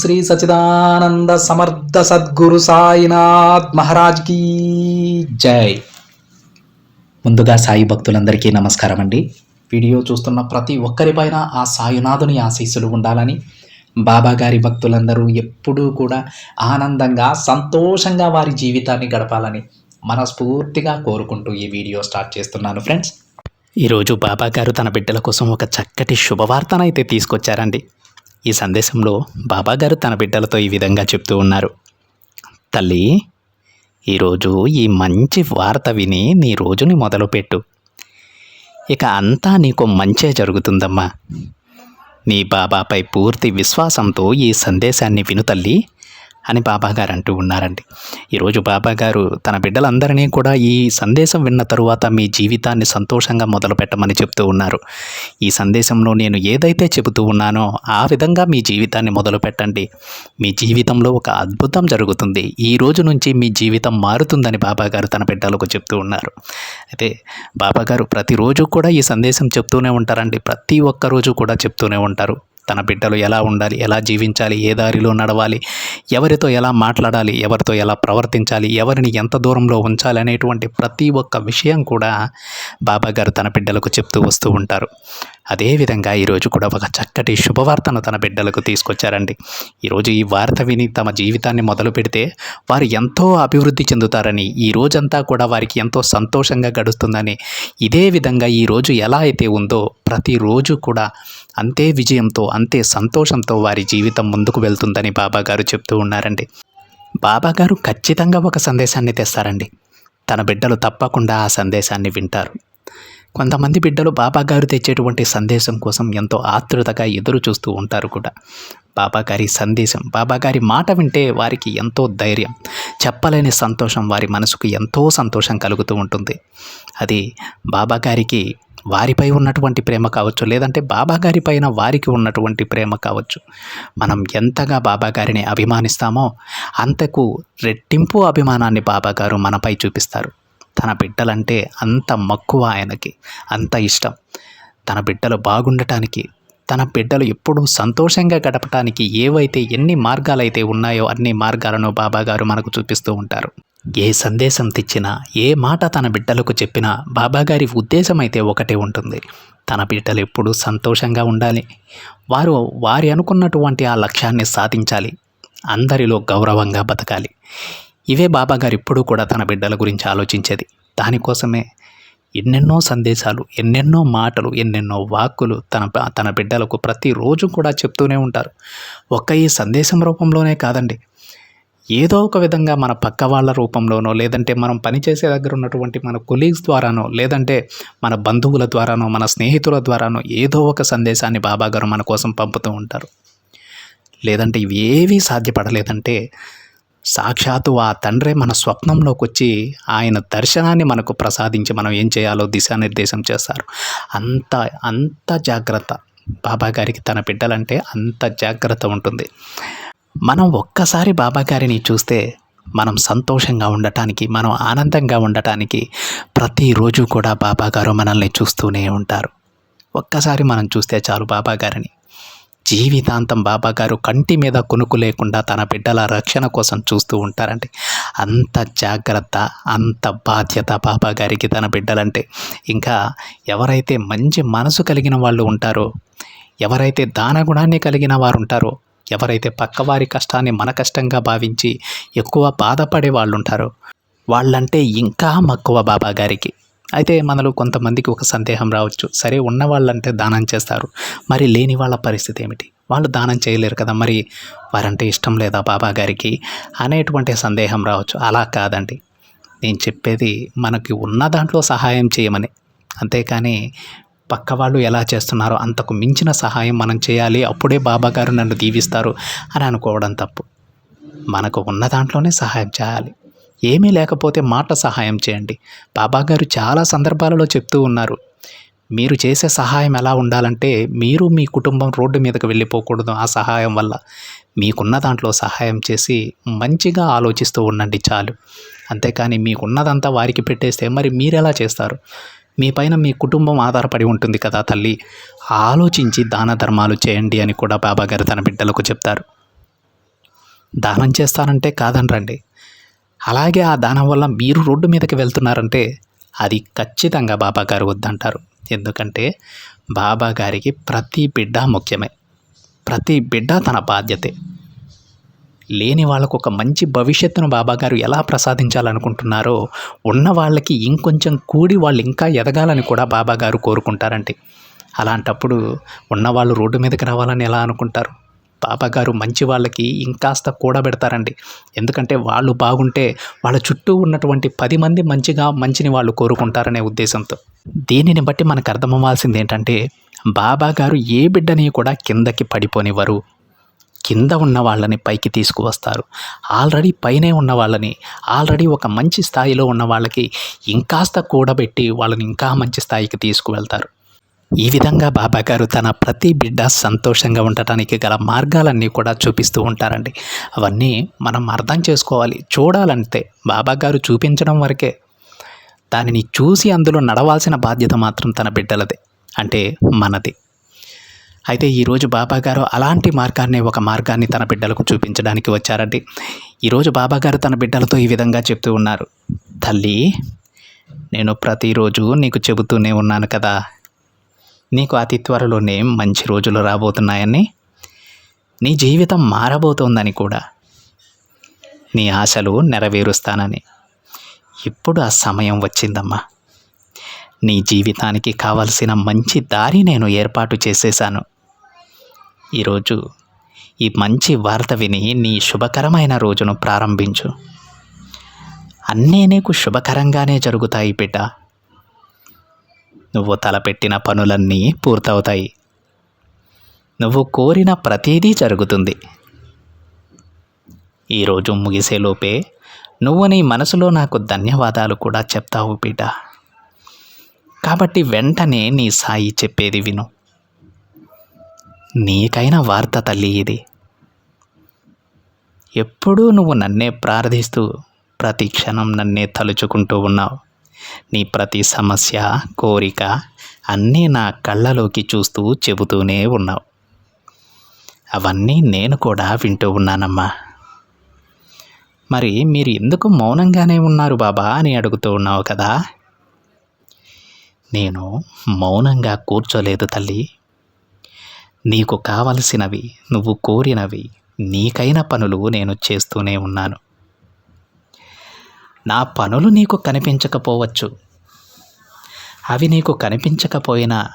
శ్రీ సచిదానంద సమర్థ సద్గురు సాయినాథ్ మహారాజ్ కీ జై. ముందుగా సాయి భక్తులందరికీ నమస్కారం అండి. వీడియో చూస్తున్న ప్రతి ఒక్కరిపైన ఆ సాయినాథుని ఆశీస్సులు ఉండాలని బాబా గారి భక్తులందరూ ఎప్పుడూ కూడా ఆనందంగా సంతోషంగా వారి జీవితాన్ని గడపాలని మనస్ఫూర్తిగా కోరుకుంటూ ఈ వీడియో స్టార్ట్ చేస్తున్నాను ఫ్రెండ్స్. ఈరోజు బాబా గారు తన బిడ్డల కోసం ఒక చక్కటి శుభవార్తనైతే తీసుకొచ్చారండి. ఈ సందేశంలో బాబాగారు తన బిడ్డలతో ఈ విధంగా చెప్తూ ఉన్నారు. తల్లి ఈరోజు ఈ మంచి వార్త విని నీ రోజుని మొదలుపెట్టు. ఇక అంతా నీకు మంచే జరుగుతుందమ్మా. నీ బాబాపై పూర్తి విశ్వాసంతో ఈ సందేశాన్ని విను తల్లి. అని బాబాగారు అంటూ ఉన్నారండి. ఈరోజు బాబాగారు తన బిడ్డలందరినీ కూడా ఈ సందేశం విన్న తరువాత మీ జీవితాన్ని సంతోషంగా మొదలుపెట్టమని చెప్తూ ఉన్నారు. ఈ సందేశంలో నేను ఏదైతే చెబుతూ ఉన్నానో ఆ విధంగా మీ జీవితాన్ని మొదలుపెట్టండి మీ జీవితంలో ఒక అద్భుతం జరుగుతుంది. ఈ రోజు నుంచి మీ జీవితం మారుతుందని బాబాగారు తన బిడ్డలకు చెప్తూ ఉన్నారు. అయితే బాబాగారు ప్రతిరోజు కూడా ఈ సందేశం చెప్తూనే ఉంటారండి. ప్రతి ఒక్క రోజు కూడా చెప్తూనే ఉంటారు. తన బిడ్డలు ఎలా ఉండాలి ఎలా జీవించాలి ఏ దారిలో నడవాలి ఎవరితో ఎలా మాట్లాడాలి ఎవరితో ఎలా ప్రవర్తించాలి ఎవరిని ఎంత దూరంలో ఉంచాలి అనేటువంటి ప్రతి ఒక్క విషయం కూడా బాబా గారు తన బిడ్డలకు చెప్తూ వస్తూ ఉంటారు. అదేవిధంగా ఈరోజు కూడా ఒక చక్కటి శుభవార్తను తన బిడ్డలకు తీసుకొచ్చారండి. ఈరోజు ఈ వార్త విని తమ జీవితాన్ని మొదలు పెడితే వారు ఎంతో అభివృద్ధి చెందుతారని ఈ రోజంతా కూడా వారికి ఎంతో సంతోషంగా గడుస్తుందని ఇదే విధంగా ఈ రోజు ఎలా అయితే ఉందో ప్రతిరోజు కూడా అంతే విజయంతో అంతే సంతోషంతో వారి జీవితం ముందుకు వెళ్తుందని బాబాగారు చెప్తూ ఉన్నారండి. బాబాగారు ఖచ్చితంగా ఒక సందేశాన్ని తెస్తారండి. తన బిడ్డలు తప్పకుండా ఆ సందేశాన్ని వింటారు. కొంతమంది బిడ్డలు బాబాగారు తెచ్చేటువంటి సందేశం కోసం ఎంతో ఆతృతగా ఎదురు చూస్తూ ఉంటారు కూడా. బాబాగారి సందేశం బాబాగారి మాట వింటే వారికి ఎంతో ధైర్యం చెప్పలేని సంతోషం వారి మనసుకు ఎంతో సంతోషం కలుగుతూ ఉంటుంది. అది బాబాగారికి వారిపై ఉన్నటువంటి ప్రేమ కావచ్చు లేదంటే బాబాగారి పైన వారికి ఉన్నటువంటి ప్రేమ కావచ్చు. మనం ఎంతగా బాబాగారిని అభిమానిస్తామో అంతకు రెట్టింపు అభిమానాన్ని బాబాగారు మనపై చూపిస్తారు. తన బిడ్డలంటే అంత మక్కువ ఆయనకి అంత ఇష్టం. తన బిడ్డలు బాగుండటానికి తన బిడ్డలు ఎప్పుడూ సంతోషంగా గడపటానికి ఏవైతే ఎన్ని మార్గాలైతే ఉన్నాయో అన్ని మార్గాలను బాబాగారు మనకు చూపిస్తూ ఉంటారు. ఏ సందేశం తెచ్చినా ఏ మాట తన బిడ్డలకు చెప్పినా బాబాగారి ఉద్దేశం అయితే ఒకటే ఉంటుంది. తన బిడ్డలు ఎప్పుడూ సంతోషంగా ఉండాలి. వారు వారి అనుకున్నటువంటి ఆ లక్ష్యాన్ని సాధించాలి. అందరిలో గౌరవంగా బతకాలి. ఇవే బాబాగారు ఎప్పుడూ కూడా తన బిడ్డల గురించి ఆలోచించేది. దానికోసమే ఎన్నెన్నో సందేశాలు ఎన్నెన్నో మాటలు ఎన్నెన్నో వాక్కులు తన తన బిడ్డలకు ప్రతిరోజు కూడా చెప్తూనే ఉంటారు. ఒక్క ఈ సందేశం రూపంలోనే కాదండి. ఏదో ఒక విధంగా మన పక్క వాళ్ళ రూపంలోనో లేదంటే మనం పనిచేసే దగ్గర ఉన్నటువంటి మన కొలీగ్స్ ద్వారానో లేదంటే మన బంధువుల ద్వారానో మన స్నేహితుల ద్వారానో ఏదో ఒక సందేశాన్ని బాబాగారు మన కోసం పంపుతూ ఉంటారు. లేదంటే ఇవేవీ సాధ్యపడలేదంటే సాక్షాత్తు ఆ తండ్రే మన స్వప్నంలోకి వచ్చి ఆయన దర్శనాన్ని మనకు ప్రసాదించి మనం ఏం చేయాలో దిశానిర్దేశం చేస్తారు. అంత అంత జాగ్రత్త బాబా గారికి తన బిడ్డలంటే అంత జాగ్రత్త ఉంటుంది. మనం ఒక్కసారి బాబాగారిని చూస్తే మనం సంతోషంగా ఉండటానికి మనం ఆనందంగా ఉండటానికి ప్రతిరోజు కూడా బాబాగారు మనల్ని చూస్తూనే ఉంటారు. ఒక్కసారి మనం చూస్తే చాలు బాబాగారిని జీవితాంతం బాబాగారు కంటి మీద కొనుకు లేకుండా తన బిడ్డల రక్షణ కోసం చూస్తూ ఉంటారండి అంత జాగ్రత్త అంత బాధ్యత బాబాగారికి తన బిడ్డలంటే. ఇంకా ఎవరైతే మంచి మనసు కలిగిన వాళ్ళు ఉంటారో ఎవరైతే దానగుణాన్ని కలిగిన వారు ఉంటారో ఎవరైతే పక్కవారి కష్టాన్ని మన కష్టంగా భావించి ఎక్కువ బాధపడే వాళ్ళు ఉంటారో వాళ్ళంటే ఇంకా మక్కువ బాబా గారికి. అయితే మనలో కొంతమందికి ఒక సందేహం రావచ్చు. సరే ఉన్న వాళ్ళంటే దానం చేస్తారు. మరి లేని వాళ్ళ పరిస్థితి ఏమిటి? వాళ్ళు దానం చేయలేరు కదా మరి వారంటే ఇష్టం లేదా బాబా గారికి అనేటువంటి సందేహం రావచ్చు. అలా కాదండి. నేను చెప్పేది మనకి ఉన్న దాంట్లో సహాయం చేయమని. అంతేకాని పక్క వాళ్ళు ఎలా చేస్తున్నారో అంతకు మించిన సహాయం మనం చేయాలి. అప్పుడే బాబాగారు నన్ను దీవిస్తారు అని అనుకోవడం తప్పు. మనకు ఉన్న దాంట్లోనే సహాయం చేయాలి. ఏమీ లేకపోతే మాట సహాయం చేయండి. బాబాగారు చాలా సందర్భాలలో చెప్తూ ఉన్నారు. మీరు చేసే సహాయం ఎలా ఉండాలంటే మీరు మీ కుటుంబం రోడ్డు మీదకి వెళ్ళిపోకూడదు ఆ సహాయం వల్ల. మీకున్న దాంట్లో సహాయం చేసి మంచిగా ఆలోచిస్తూ ఉండండి చాలు. అంతేకాని మీకున్నదంతా వారికి పెట్టేస్తే మరి మీరు ఎలా చేస్తారు? మీ పైన మీ కుటుంబం ఆధారపడి ఉంటుంది కదా తల్లి. ఆలోచించి దాన ధర్మాలు చేయండి అని కూడా బాబాగారు తన బిడ్డలకు చెప్తారు. దానం చేస్తానంటే కాదనరండి. అలాగే ఆ దానం వల్ల మీరు రోడ్డు మీదకి వెళ్తున్నారంటే అది ఖచ్చితంగా బాబా గారు వద్దంటారు. ఎందుకంటే బాబా గారికి ప్రతి బిడ్డ ముఖ్యమే. ప్రతి బిడ్డ తన బాధ్యతే. లేని వాళ్ళకు ఒక మంచి భవిష్యత్తును బాబాగారు ఎలా ప్రసాదించాలనుకుంటున్నారో ఉన్న వాళ్ళకి ఇంకొంచెం కూడి వాళ్ళు ఇంకా ఎదగాలని కూడా బాబాగారు కోరుకుంటారండి. అలాంటప్పుడు ఉన్నవాళ్ళు రోడ్డు మీదకి రావాలని ఎలా అనుకుంటారు? బాబాగారు మంచి వాళ్ళకి ఇంకాస్త కూడబెడతారండి. ఎందుకంటే వాళ్ళు బాగుంటే వాళ్ళ చుట్టూ ఉన్నటువంటి పది మంది మంచిగా మంచిని వాళ్ళు కోరుకుంటారనే ఉద్దేశంతో. దీనిని బట్టి మనకు అర్థమవ్వాల్సింది ఏంటంటే బాబాగారు ఏ బిడ్డని కూడా కిందకి పడిపోనివ్వరు. కింద ఉన్న వాళ్ళని పైకి తీసుకువస్తారు. ఆల్రెడీ పైనే ఉన్న వాళ్ళని ఆల్రెడీ ఒక మంచి స్థాయిలో ఉన్న వాళ్ళకి ఇంకాస్త కూడబెట్టి వాళ్ళని ఇంకా మంచి స్థాయికి తీసుకువెళ్తారు. ఈ విధంగా బాబా గారు తన ప్రతి బిడ్డ సంతోషంగా ఉండటానికి గల మార్గాలన్నీ కూడా చూపిస్తూ ఉంటారండి. అవన్నీ మనం అర్థం చేసుకోవాలి. చూడాలంటే బాబా గారు చూపించడం వరకే. దానిని చూసి అందులో నడవాల్సిన బాధ్యత మాత్రం తన బిడ్డలదే. అంటే మనది. అయితే ఈరోజు బాబా గారు అలాంటి మార్గాన్ని ఒక మార్గాన్ని తన బిడ్డలకు చూపించడానికి వచ్చారండి. ఈరోజు బాబా గారు తన బిడ్డలతో ఈ విధంగా చెప్తూ ఉన్నారు. తల్లి నేను ప్రతిరోజు నీకు చెబుతూనే ఉన్నాను కదా. నీకు అతి త్వరలోనే మంచి రోజులు రాబోతున్నాయని. నీ జీవితం మారబోతోందని కూడా. నీ ఆశలు నెరవేరుస్తానని. ఇప్పుడు ఆ సమయం వచ్చిందమ్మా. నీ జీవితానికి కావలసిన మంచి దారి నేను ఏర్పాటు చేసేశాను. ఈరోజు ఈ మంచి వార్త విని నీ శుభకరమైన రోజును ప్రారంభించు. అన్నీ నీకు శుభకరంగానే జరుగుతాయి బిడ్డ. నువ్వు తలపెట్టిన పనులన్నీ పూర్తవుతాయి. నువ్వు కోరిన ప్రతిదీ జరుగుతుంది. ఈరోజు ముగిసేలోపే నువ్వు నీ మనసులో నాకు ధన్యవాదాలు కూడా చెప్తావు బిడ్డ. కాబట్టి వెంటనే నీ సాయి చెప్పేది విను. నీకైన వార్త తల్లి ఇది. ఎప్పుడూ నువ్వు నన్నే ప్రార్థిస్తూ ప్రతి క్షణం నన్నే తలుచుకుంటూ ఉన్నావు. నీ ప్రతి సమస్య కోరిక అన్నీ నా కళ్ళలోకి చూస్తూ చెబుతూనే ఉన్నావు. అవన్నీ నేను కూడా వింటూ ఉన్నానమ్మా. మరి మీరు ఎందుకు మౌనంగానే ఉన్నారు బాబా అని అడుగుతూ ఉన్నావు కదా? నేను మౌనంగా కూర్చోలేదు తల్లి. నీకు కావలసినవి నువ్వు కోరినవి నీకైన పనులు నేను చేస్తూనే ఉన్నాను. నా పనులు నీకు కనిపించకపోవచ్చు. అవి నీకు కనిపించకపోయినా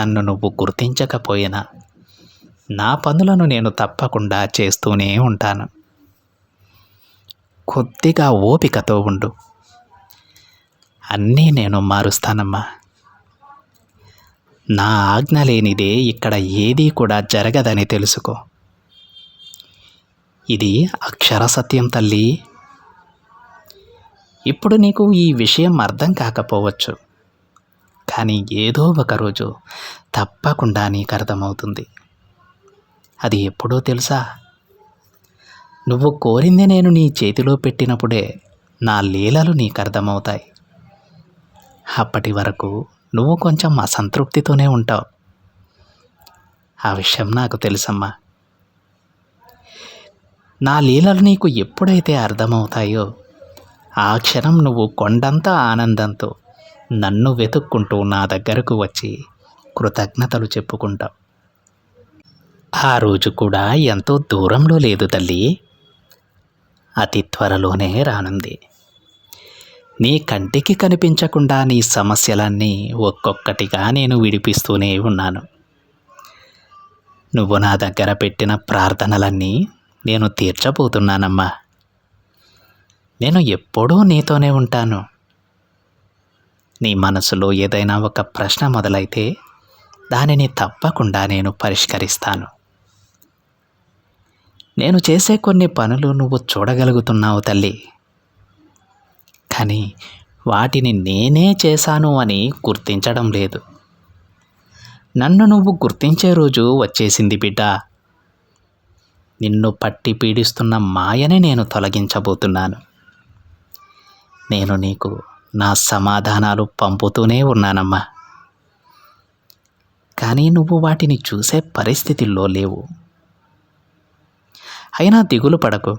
నన్ను నువ్వు గుర్తించకపోయినా నా పనులను నేను తప్పకుండా చేస్తూనే ఉంటాను. కొద్దిగా ఓపికతో ఉండు. అన్నీ నేను మారుస్తానమ్మా. నా ఆజ్ఞ లేనిదే ఇక్కడ ఏదీ కూడా జరగదని తెలుసుకో. ఇది అక్షర సత్యం తల్లి. ఇప్పుడు నీకు ఈ విషయం అర్థం కాకపోవచ్చు. కానీ ఏదో ఒక రోజు తప్పకుండా నీకు అర్థమవుతుంది. అది ఎప్పుడో తెలుసా? నువ్వు కోరింది నేను నీ చేతిలో పెట్టినప్పుడే నా లీలలు నీకు అర్థమవుతాయి. అప్పటి వరకు నువ్వు కొంచెం అసంతృప్తితోనే ఉంటావు. ఆ విషయం నాకు తెలుసమ్మా. నా లీలలు నీకు ఎప్పుడైతే అర్థమవుతాయో ఆ క్షణం నువ్వు కొండంత ఆనందంతో నన్ను వెతుక్కుంటూ నా దగ్గరకు వచ్చి కృతజ్ఞతలు చెప్పుకుంటావు. ఆ రోజు కూడా ఎంతో దూరంలో లేదు తల్లి. అతి త్వరలోనే రానుంది. నీ కంటికి కనిపించకుండా నీ సమస్యలన్నీ ఒక్కొక్కటిగా నేను విడిపిస్తూనే ఉన్నాను. నువ్వు నా దగ్గర పెట్టిన ప్రార్థనలన్నీ నేను తీర్చబోతున్నానమ్మా. నేను ఎప్పుడూ నీతోనే ఉంటాను. నీ మనసులో ఏదైనా ఒక ప్రశ్న మొదలైతే దానిని తప్పకుండా నేను పరిష్కరిస్తాను. నేను చేసే కొన్ని పనులు నువ్వు చూడగలుగుతున్నావు తల్లి. కానీ వాటిని నేనే చేశాను అని గుర్తించడం లేదు. నన్ను నువ్వు గుర్తించే రోజు వచ్చేసింది బిడ్డ. నిన్ను పట్టి పీడిస్తున్న మాయని నేను తొలగించబోతున్నాను. నేను నీకు నా సమాధానాలు పంపుతూనే ఉన్నానమ్మా. కానీ నువ్వు వాటిని చూసే పరిస్థితుల్లో లేవు. అయినా దిగులు పడకు.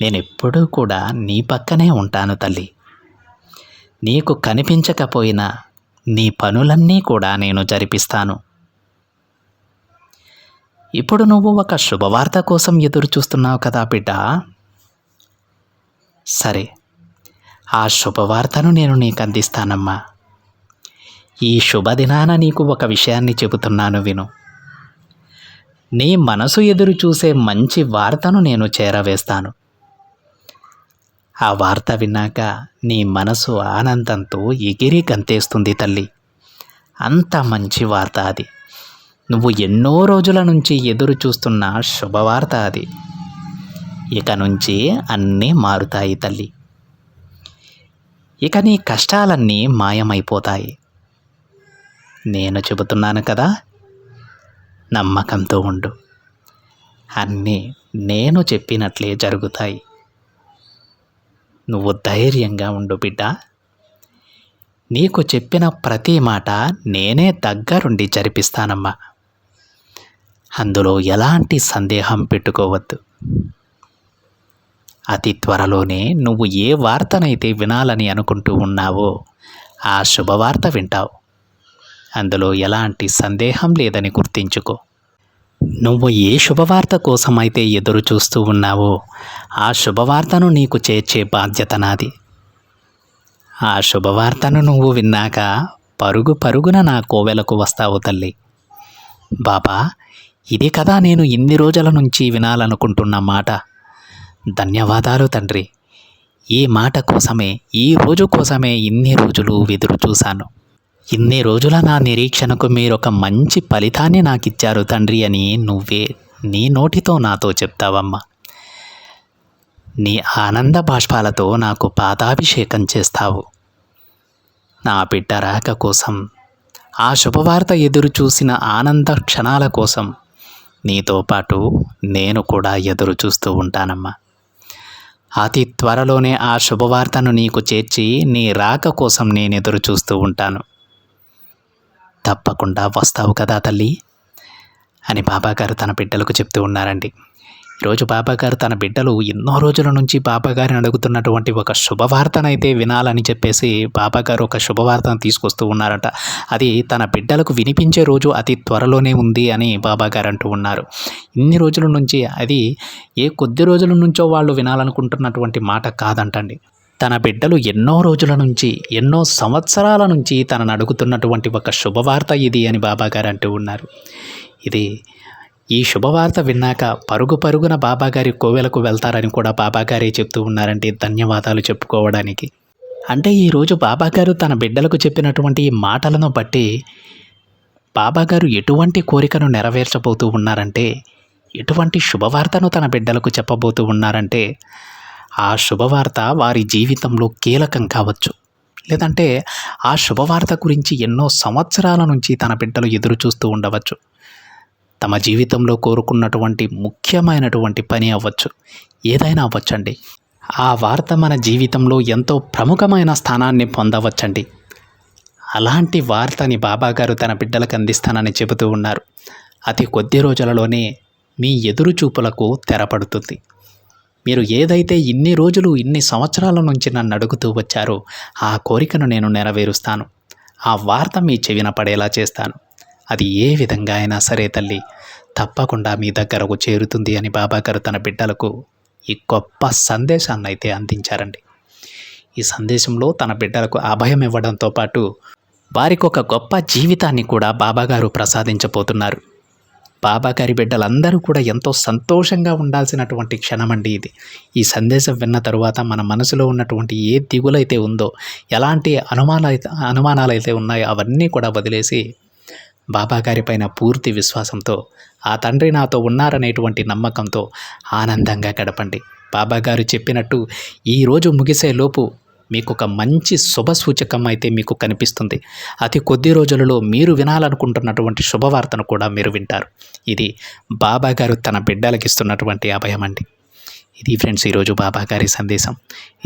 నేను ఎప్పుడూ కూడా నీ పక్కనే ఉంటాను తల్లి. నీకు కనిపించకపోయినా నీ పనులన్నీ కూడా నేను జరిపిస్తాను. ఇప్పుడు నువ్వు ఒక శుభవార్త కోసం ఎదురు చూస్తున్నావు కదా బిడ్డ. సరే ఆ శుభవార్తను నేను నీకు అందిస్తానమ్మా ఈ శుభదినాన నీకు ఒక విషయాన్ని చెబుతున్నాను విను. నీ మనసు ఎదురు చూసే మంచి వార్తను నేను చేరవేస్తాను. ఆ వార్త విన్నాక నీ మనసు ఆనందంతో ఎగిరి గంతేస్తుంది తల్లి. అంత మంచి వార్త అది. నువ్వు ఎన్నో రోజుల నుంచి ఎదురు చూస్తున్న శుభవార్త అది. ఇక నుంచి అన్నీ మారుతాయి తల్లి. ఇక నీ కష్టాలన్నీ మాయమైపోతాయి. నేను చెబుతున్నాను కదా నమ్మకంతో ఉండు. అన్నీ నేను చెప్పినట్లే జరుగుతాయి. నువ్వు ధైర్యంగా ఉండు బిడ్డ. నీకు చెప్పిన ప్రతి మాట నేనే దగ్గరుండి జరిపిస్తానమ్మా. అందులో ఎలాంటి సందేహం పెట్టుకోవద్దు. అతి త్వరలోనే నువ్వు ఏ వార్తనైతే వినాలని అనుకుంటూ ఉన్నావో ఆ శుభవార్త వింటావు. అందులో ఎలాంటి సందేహం లేదని గుర్తించుకో. నువ్వు ఏ శుభవార్త కోసమైతే ఎదురు చూస్తూ ఉన్నావో ఆ శుభవార్తను నీకు చేర్చే బాధ్యత నాది. ఆ శుభవార్తను నువ్వు విన్నాక పరుగు పరుగున నా కోవెలకు వస్తావు తల్లి. బాబా ఇది కదా నేను ఇన్ని రోజుల నుంచి వినాలనుకుంటున్న మాట. ధన్యవాదాలు తండ్రి. ఈ మాట కోసమే ఈ రోజు కోసమే ఇన్ని రోజులు ఎదురు చూశాను. ఇన్ని రోజుల నా నిరీక్షణకు మీరొక మంచి ఫలితాన్ని నాకు ఇచ్చారు తండ్రి అని నువ్వే నీ నోటితో నాతో చెప్తావమ్మా. నీ ఆనంద బాష్పాలతో నాకు పాదాభిషేకం చేస్తావు. నా బిడ్డ రాక కోసం ఆ శుభవార్త ఎదురు చూసిన ఆనంద క్షణాల కోసం నీతో పాటు నేను కూడా ఎదురు చూస్తూ ఉంటానమ్మా. అతి త్వరలోనే ఆ శుభవార్తను నీకు చేర్చి నీ రాక కోసం నేను ఎదురు చూస్తూ ఉంటాను. తప్పకుండా వస్తావు కదా తల్లి? అని బాబాగారు తన బిడ్డలకు చెప్తూ ఉన్నారండి. ఈరోజు బాబాగారు తన బిడ్డలు ఎన్నో రోజుల నుంచి బాబాగారిని అడుగుతున్నటువంటి ఒక శుభవార్తనైతే వినాలని చెప్పేసి బాబాగారు ఒక శుభవార్తను తీసుకొస్తూ ఉన్నారట. అది తన బిడ్డలకు వినిపించే రోజు అతి త్వరలోనే ఉంది అని బాబాగారు అంటూ ఉన్నారు. ఇన్ని రోజుల నుంచి అది ఏ కొద్ది రోజుల నుంచో వాళ్ళు వినాలనుకుంటున్నటువంటి మాట కాదంటండి. తన బిడ్డలు ఎన్నో రోజుల నుంచి ఎన్నో సంవత్సరాల నుంచి తనను అడుగుతున్నటువంటి ఒక శుభవార్త ఇది అని బాబాగారు అంటూ ఉన్నారు. ఇది ఈ శుభవార్త విన్నాక పరుగు పరుగున బాబాగారి కోవెలకు వెళ్తారని కూడా బాబాగారే చెప్తూ ఉన్నారంటే ధన్యవాదాలు చెప్పుకోవడానికి. అంటే ఈరోజు బాబాగారు తన బిడ్డలకు చెప్పినటువంటి ఈ మాటలను బట్టి బాబాగారు ఎటువంటి కోరికను నెరవేర్చబోతూ ఉన్నారంటే ఎటువంటి శుభవార్తను తన బిడ్డలకు చెప్పబోతూ ఉన్నారంటే ఆ శుభవార్త వారి జీవితంలో కీలకం కావచ్చు. లేదంటే ఆ శుభవార్త గురించి ఎన్నో సంవత్సరాల నుంచి తన బిడ్డలు ఎదురు చూస్తూ ఉండవచ్చు. తమ జీవితంలో కోరుకున్నటువంటి ముఖ్యమైనటువంటి పని అవ్వచ్చు. ఏదైనా అవ్వచ్చండి. ఆ వార్త మన జీవితంలో ఎంతో ప్రముఖమైన స్థానాన్ని పొందవచ్చండి. అలాంటి వార్తని బాబాగారు తన బిడ్డలకు అందిస్తానని చెబుతూ ఉన్నారు. అతి కొద్ది రోజులలోనే మీ ఎదురు చూపులకు తెరపడుతుంది. మీరు ఏదైతే ఇన్ని రోజులు ఇన్ని సంవత్సరాల నుంచి నన్ను అడుగుతూ వచ్చారో ఆ కోరికను నేను నెరవేరుస్తాను. ఆ వార్త మీ చెవిన పడేలా చేస్తాను. అది ఏ విధంగా అయినా సరే తల్లి తప్పకుండా మీ దగ్గరకు చేరుతుంది అని బాబాగారు తన బిడ్డలకు ఈ గొప్ప సందేశాన్ని అయితే అందించారండి. ఈ సందేశంలో తన బిడ్డలకు అభయం ఇవ్వడంతో పాటు వారికి ఒక గొప్ప జీవితాన్ని కూడా బాబాగారు ప్రసాదించబోతున్నారు. బాబాగారి బిడ్డలందరూ కూడా ఎంతో సంతోషంగా ఉండాల్సినటువంటి క్షణమండి ఇది. ఈ సందేశం విన్న తరువాత మన మనసులో ఉన్నటువంటి ఏ దిగులైతే ఉందో ఎలాంటి అనుమానాలు అనుమానాలైతే ఉన్నాయో అవన్నీ కూడా వదిలేసి బాబాగారి పైన పూర్తి విశ్వాసంతో ఆ తండ్రి నాతో ఉన్నారనేటువంటి నమ్మకంతో ఆనందంగా గడపండి. బాబాగారు చెప్పినట్టు ఈరోజు ముగిసేలోపు మీకు ఒక మంచి శుభ సూచకం అయితే మీకు కనిపిస్తుంది. అతి కొద్ది రోజులలో మీరు వినాలనుకుంటున్నటువంటి శుభవార్తను కూడా మీరు వింటారు. ఇది బాబాగారు తన బిడ్డలకు ఇస్తున్నటువంటి అభయం అండి. ఇది ఫ్రెండ్స్ ఈరోజు బాబా గారి సందేశం.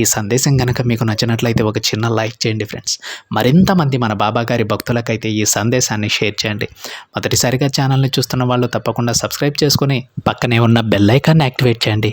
ఈ సందేశం కనుక మీకు నచ్చినట్లయితే ఒక చిన్న లైక్ చేయండి ఫ్రెండ్స్. మరింతమంది మన బాబా గారి భక్తులకైతే ఈ సందేశాన్ని షేర్ చేయండి. మొదటిసారిగా ఛానల్ని చూస్తున్న వాళ్ళు తప్పకుండా సబ్స్క్రైబ్ చేసుకుని పక్కనే ఉన్న బెల్ ఐకాన్ని యాక్టివేట్ చేయండి.